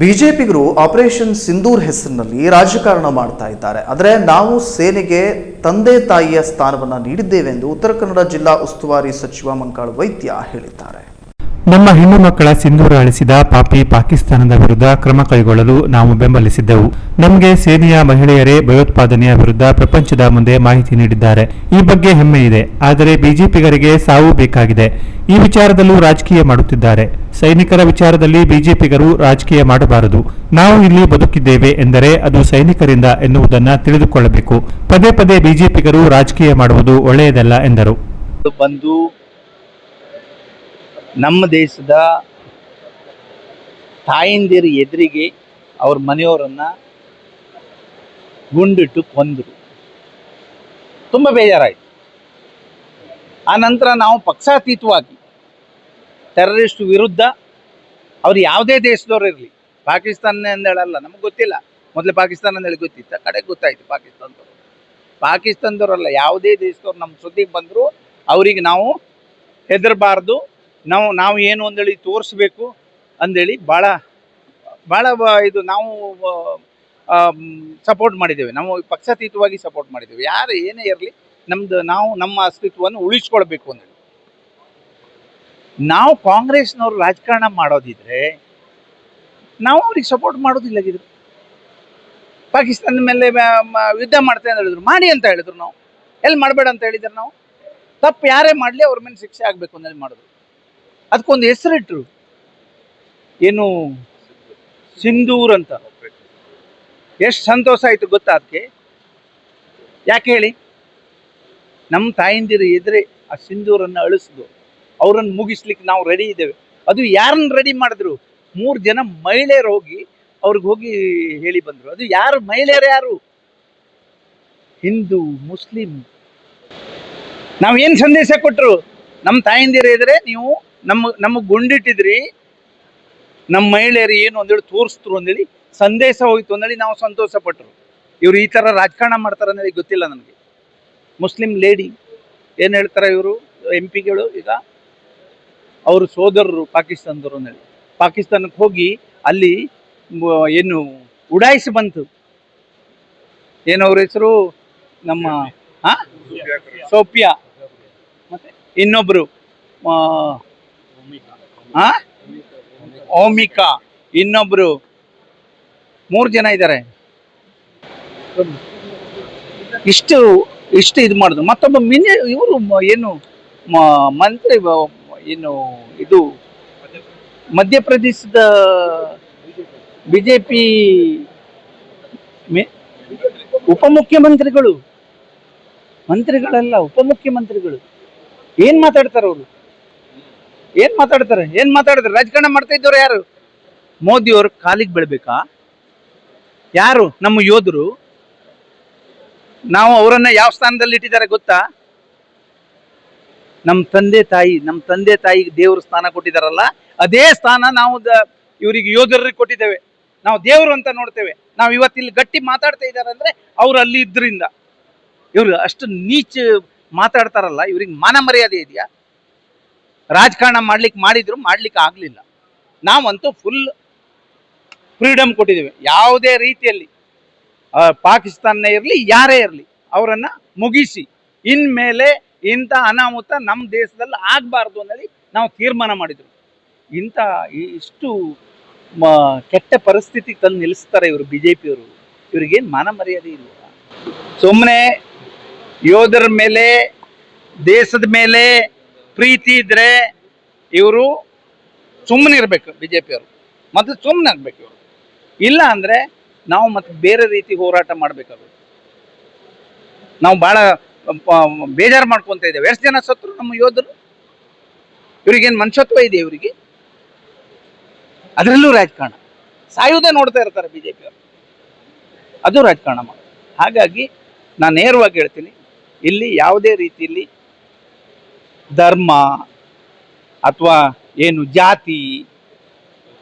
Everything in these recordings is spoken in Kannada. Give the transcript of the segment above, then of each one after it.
ಬಿಜೆಪಿಗರು ಆಪರೇಷನ್ ಸಿಂಧೂರ್ ಹೆಸರಿನಲ್ಲಿ ರಾಜಕಾರಣ ಮಾಡ್ತಾ ಇದ್ದಾರೆ. ಆದರೆ ನಾವು ಸೇನೆಗೆ ತಂದೆ ತಾಯಿಯ ಸ್ಥಾನವನ್ನು ನೀಡಿದ್ದೇವೆ ಎಂದು ಉತ್ತರ ಕನ್ನಡ ಜಿಲ್ಲಾ ಉಸ್ತುವಾರಿ ಸಚಿವ ಮಂಕಾಳ್ ವೈದ್ಯ ಹೇಳಿದ್ದಾರೆ. ನಮ್ಮ ಹೆಣ್ಣು ಮಕ್ಕಳ ಸಿಂಧೂರ ಅಳಿಸಿದ ಪಾಪಿ ಪಾಕಿಸ್ತಾನದ ವಿರುದ್ಧ ಕ್ರಮ ಕೈಗೊಳ್ಳಲು ನಾವು ಬೆಂಬಲಿಸಿದ್ದೆವು. ನಮಗೆ ಸೇನೆಯ ಮಹಿಳೆಯರೇ ಭಯೋತ್ಪಾದನೆಯ ವಿರುದ್ಧ ಪ್ರಪಂಚದ ಮುಂದೆ ಮಾಹಿತಿ ನೀಡಿದ್ದಾರೆ. ಈ ಬಗ್ಗೆ ಹೆಮ್ಮೆ ಇದೆ. ಆದರೆ ಬಿಜೆಪಿಗರಿಗೆ ಸಾವು ಬೇಕಾಗಿದೆ. ಈ ವಿಚಾರದಲ್ಲೂ ರಾಜಕೀಯ ಮಾಡುತ್ತಿದ್ದಾರೆ. ಸೈನಿಕರ ವಿಚಾರದಲ್ಲಿ ಬಿಜೆಪಿಗರು ರಾಜಕೀಯ ಮಾಡಬಾರದು. ನಾವು ಇಲ್ಲಿ ಬದುಕಿದ್ದೇವೆ ಎಂದರೆ ಅದು ಸೈನಿಕರಿಂದ ಎನ್ನುವುದನ್ನ ತಿಳಿದುಕೊಳ್ಳಬೇಕು. ಪದೇ ಪದೇ ಬಿಜೆಪಿಗರು ರಾಜಕೀಯ ಮಾಡುವುದು ಒಳ್ಳೆಯದಲ್ಲ ಎಂದರು. ಬಂದು ನಮ್ಮ ದೇಶದ ತಾಯಂದಿರ ಎದುರಿಗೆ ಅವ್ರ ಮನೆಯವರನ್ನ ಗುಂಡಿಟ್ಟು ಕೊಂದರು. ತುಂಬ ಬೇಜಾರಾಯಿತು. ಆ ನಂತರ ನಾವು ಪಕ್ಷಾತೀತವಾಗಿ ಟೆರರಿಸ್ಟ್ ವಿರುದ್ಧ ಅವ್ರು ಯಾವುದೇ ದೇಶದವ್ರು ಇರಲಿ. ಪಾಕಿಸ್ತಾನ ಅಂದೇಳಲ್ಲ ನಮಗೆ ಗೊತ್ತಿಲ್ಲ. ಮೊದಲು ಪಾಕಿಸ್ತಾನ ಅಂದೇಳಿ ಗೊತ್ತಿತ್ತು. ಕಡೆ ಗೊತ್ತಾಯ್ತು ಪಾಕಿಸ್ತಾನದವರು. ಪಾಕಿಸ್ತಾನದವರಲ್ಲ ಯಾವುದೇ ದೇಶದವ್ರು ನಮ್ಮ ಸುದ್ದಿಗೆ ಬಂದರೂ, ಅವರಿಗೆ ನಾವು ಹೆದರಬಾರ್ದು. ನಾವು ನಾವು ಏನು ಅಂದೇಳಿ ತೋರಿಸ್ಬೇಕು ಅಂದೇಳಿ ಭಾಳ ಭಾಳ ಇದು ನಾವು ಸಪೋರ್ಟ್ ಮಾಡಿದ್ದೇವೆ. ನಾವು ಪಕ್ಷಾತೀತವಾಗಿ ಸಪೋರ್ಟ್ ಮಾಡಿದ್ದೇವೆ. ಯಾರು ಏನೇ ಇರಲಿ, ನಮ್ದು ನಾವು, ನಮ್ಮ ಅಸ್ತಿತ್ವವನ್ನು ಉಳಿಸ್ಕೊಳ್ಬೇಕು ಅಂದೇಳಿ ನಾವು ಕಾಂಗ್ರೆಸ್ನವ್ರು ರಾಜಕಾರಣ ಮಾಡೋದಿದ್ರೆ ನಾವು ಅವ್ರಿಗೆ ಸಪೋರ್ಟ್ ಮಾಡೋದಿಲ್ಲ ಆಗಿದ್ರು ಪಾಕಿಸ್ತಾನದ ಮೇಲೆ ಯುದ್ಧ ಮಾಡ್ತೇವೆ ಅಂತ ಹೇಳಿದ್ರು. ಮಾಡಿ ಅಂತ ಹೇಳಿದ್ರು ನಾವು. ಎಲ್ಲಿ ಮಾಡಬೇಡ ಅಂತ ಹೇಳಿದ್ರು ನಾವು. ತಪ್ಪು ಯಾರೇ ಮಾಡಲಿ ಅವ್ರ ಮೇಲೆ ಶಿಕ್ಷೆ ಆಗಬೇಕು ಹೇಳಿ ಮಾಡಿದ್ರು. ಅದಕ್ಕೊಂದು ಹೆಸರಿಟ್ರು ಏನು? ಸಿಂಧೂರ್ ಅಂತ. ಎಷ್ಟು ಸಂತೋಷ ಆಯಿತು ಗೊತ್ತಾ ಅದಕ್ಕೆ? ಯಾಕೆ ಹೇಳಿ? ನಮ್ಮ ತಾಯಿಂದಿರು ಎದುರೇ ಆ ಸಿಂಧೂರನ್ನು ಅಳಿಸಿದ್ರು. ಅವರನ್ನು ಮುಗಿಸ್ಲಿಕ್ಕೆ ನಾವು ರೆಡಿ ಇದ್ದೇವೆ. ಅದು ಯಾರನ್ನ ರೆಡಿ ಮಾಡಿದ್ರು? ಮೂರು ಜನ ಮಹಿಳೆಯರು ಹೋಗಿ ಅವ್ರಿಗೆ ಹೋಗಿ ಹೇಳಿ ಬಂದರು. ಅದು ಯಾರು? ಮಹಿಳೆಯರು ಯಾರು? ಹಿಂದೂ, ಮುಸ್ಲಿಂ. ನಾವೇನು ಸಂದೇಶ ಕೊಟ್ಟರು ನಮ್ಮ ತಾಯಂದಿರ ಇದ್ರೆ ನೀವು ನಮ್ಮ, ನಮಗೆ ಗುಂಡಿಟ್ಟಿದ್ರಿ. ನಮ್ಮ ಮಹಿಳೆಯರು ಏನು ಅಂದೇಳಿ ತೋರಿಸ್ತರು ಅಂದೇಳಿ ಸಂದೇಶ ಹೋಯ್ತು ಅಂದೇಳಿ ನಾವು ಸಂತೋಷ ಪಟ್ಟರು ಇವರು ಈ ಥರ ರಾಜಕಾರಣ ಮಾಡ್ತಾರೆ ಅಂದೇಳಿ ಗೊತ್ತಿಲ್ಲ ನನಗೆ. ಮುಸ್ಲಿಂ ಲೇಡಿ ಏನು ಹೇಳ್ತಾರೆ ಇವರು? ಎಂ ಪಿಗಳು ಈಗ ಅವರು ಸೋದರರು ಪಾಕಿಸ್ತಾನದವರು ಅಂದ್ರೆ ಪಾಕಿಸ್ತಾನಕ್ಕೆ ಹೋಗಿ ಅಲ್ಲಿ ಏನು ಉಡಾಯಿಸಿ ಬಂತು. ಏನು ಅವ್ರ ಹೆಸರು? ನಮ್ಮ ಹಾ ಸೋಫಿಯಾ. ಮತ್ತೆ ಇನ್ನೊಬ್ರು, ಆ? ಓಮಿಕಾ. ಇನ್ನೊಬ್ರು, ಮೂರು ಜನ ಇದ್ದಾರೆ. ಇಷ್ಟು ಇಷ್ಟು ಇದು ಮಾಡಿದ್ರು ಮತ್ತೊಬ್ಬ ಮಿನಿ, ಇವರು ಏನು ಮಂತ್ರಿ ಏನು ಇದು ಮಧ್ಯಪ್ರದೇಶದ ಬಿಜೆಪಿ ಉಪಮುಖ್ಯಮಂತ್ರಿಗಳು. ಮಂತ್ರಿಗಳಲ್ಲ, ಉಪಮುಖ್ಯಮಂತ್ರಿಗಳು. ಏನ್ ಮಾತಾಡ್ತಾರೆ ಅವರು? ಏನ್ ಮಾತಾಡ್ತಾರೆ? ಏನ್ ಮಾತಾಡ್ತಾರೆ? ರಾಜಕಾರಣ ಮಾಡ್ತಾ ಇದ್ದವ್ರು ಯಾರು? ಮೋದಿ ಅವ್ರ ಕಾಲಿಗೆ ಬೀಳ್ಬೇಕಾ? ಯಾರು? ನಮ್ಮ ಯೋಧರು. ನಾವು ಅವರನ್ನ ಯಾವ ಸ್ಥಾನದಲ್ಲಿ ಇಟ್ಟಿದ್ದಾರೆ ಗೊತ್ತಾ? ನಮ್ಮ ತಂದೆ ತಾಯಿ ನಮ್ಮ ತಂದೆ ತಾಯಿಗೆ ದೇವ್ರ ಸ್ಥಾನ ಕೊಟ್ಟಿದಾರಲ್ಲ, ಅದೇ ಸ್ಥಾನ ನಾವು ಇವರಿಗೆ ಯೋಧರಿಗೆ ಕೊಟ್ಟಿದ್ದೇವೆ. ನಾವು ದೇವರು ಅಂತ ನೋಡ್ತೇವೆ. ನಾವು ಇವತ್ತಿಲ್ಲಿ ಗಟ್ಟಿ ಮಾತಾಡ್ತಾ ಇದ್ದಾರೆ ಅಂದ್ರೆ ಅವ್ರು ಅಲ್ಲಿ ಇದ್ರಿಂದ. ಇವ್ರು ಅಷ್ಟು ನೀಚ ಮಾತಾಡ್ತಾರಲ್ಲ, ಇವ್ರಿಗೆ ಮಾನ ಮರ್ಯಾದೆ ಇದೆಯಾ? ರಾಜಕಾರಣ ಮಾಡ್ಲಿಕ್ಕೆ ಮಾಡಿದ್ರು ಮಾಡ್ಲಿಕ್ಕೆ ಆಗ್ಲಿಲ್ಲ. ನಾವಂತೂ ಫುಲ್ ಫ್ರೀಡಮ್ ಕೊಟ್ಟಿದ್ದೇವೆ. ಯಾವುದೇ ರೀತಿಯಲ್ಲಿ ಪಾಕಿಸ್ತಾನ ಇರಲಿ, ಯಾರೇ ಇರಲಿ, ಅವರನ್ನ ಮುಗಿಸಿ. ಇನ್ಮೇಲೆ ಇಂಥ ಅನಾಹುತ ನಮ್ಮ ದೇಶದಲ್ಲಿ ಆಗಬಾರ್ದು ಅನ್ನೋದು ನಾವು ತೀರ್ಮಾನ ಮಾಡಿದ್ರು. ಇಂಥ ಇಷ್ಟು ಕೆಟ್ಟ ಪರಿಸ್ಥಿತಿ ತಂದು ನಿಲ್ಲಿಸ್ತಾರೆ ಇವರು ಬಿ ಜೆ ಪಿಯವರು ಇವ್ರಿಗೇನು ಮಾನ ಮರ್ಯಾದೆ ಇಲ್ಲ ಸುಮ್ಮನೆ ಯೋಧರ ಮೇಲೆ, ದೇಶದ ಮೇಲೆ ಪ್ರೀತಿ ಇದ್ರೆ ಇವರು ಸುಮ್ಮನೆ ಇರಬೇಕು ಬಿ ಜೆ ಪಿಯವರು ಮತ್ತು ಸುಮ್ಮನೆ ಆಗ್ಬೇಕು ಇವರು. ಇಲ್ಲ ಅಂದರೆ ನಾವು ಮತ್ತೆ ಬೇರೆ ರೀತಿ ಹೋರಾಟ ಮಾಡಬೇಕಾಗುತ್ತೆ. ನಾವು ಭಾಳ ಬೇಜಾರು ಮಾಡ್ಕೊತ ಇದ್ದೇವೆ ಎಷ್ಟು ಜನ ಸತ್ರು ನಮ್ಮ ಯೋಧರು? ಇವ್ರಿಗೇನು ಮನುಷ್ಯತ್ವ ಇದೆ ಇವರಿಗೆ? ಅದರಲ್ಲೂ ರಾಜಕಾರಣ. ಸಾಯುವುದೇ ನೋಡ್ತಾ ಇರ್ತಾರೆ ಬಿ ಜೆ ಪಿಯವರು ಅದು ರಾಜಕಾರಣ ಮಾಡ ಹಾಗಾಗಿ ನಾನು ನೇರವಾಗಿ ಹೇಳ್ತೀನಿ, ಇಲ್ಲಿ ಯಾವುದೇ ರೀತಿಯಲ್ಲಿ ಧರ್ಮ ಅಥವಾ ಏನು ಜಾತಿ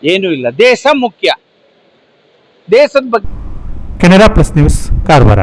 ಏನೂ ಇಲ್ಲ. ದೇಶ ಮುಖ್ಯ. ದೇಶದ ಬಗ್ಗೆ ಕೆನರಾ ಪ್ಲಸ್ ನ್ಯೂಸ್, ಕಾರವಾರ.